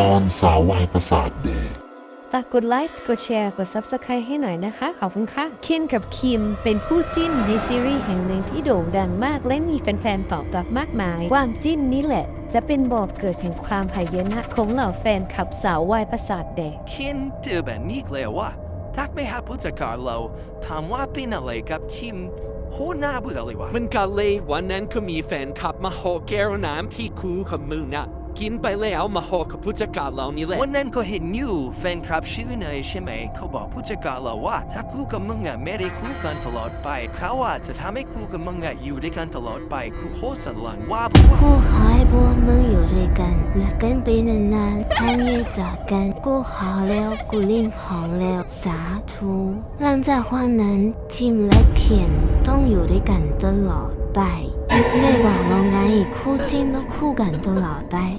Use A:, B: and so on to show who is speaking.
A: ตอนสาววายประสาทเดย์
B: ฝากกดไลค์ กดแชร์ กด Subscribe ให้หน่อยนะคะ ขอบคุณค่ะคินกับคิมเป็นคู่จิ้นในซีรีส์แห่งหนึ่งที่โด่งดังมาก และมีแฟนๆตอบรับมากมาย ความจิ้นนี้แหละ จะเป็นบ่อกเกิดแห่งความหายนะของเหล่าแฟนขับสาววายประสาทแดก
C: คินเจอแบบนี้เลยว่าทักไม่หาผู้จัดการเราถามว่าเป็นอะไรกับคิมโหหน้าบุดอะไรวะ
D: มันก็เลยวันนั้นก็มีแฟนขับมาหอแก้วน้ำที่คูของมึงนะ กินไปแล้วมาหอกับผู้จัดการเรานี่แหละ
C: วันนั้นก็เห็นอยู่แฟนคลับชื่อเนยใช่ไหม เขาบอกผู้จัดการเราว่า ถ้าคู่กับมึงอะไม่ได้คู่กันตลอดไป เขาอะจะทำให้คู่กับมึงอะอยู่ด้วยกันตลอดไปคู่โหสันหลังว่าพวก
E: กูขอให้พวกมึงอยู่ด้วยกันและกันไปนานๆถ้าไม่จากกันกูขอแล้วกูลิ่งของแล้วสาธุหลังจากวันนั้นทิมและเขียนต้องอยู่ด้วยกันตลอดไป 那网了难以哭尽的酷感的老白。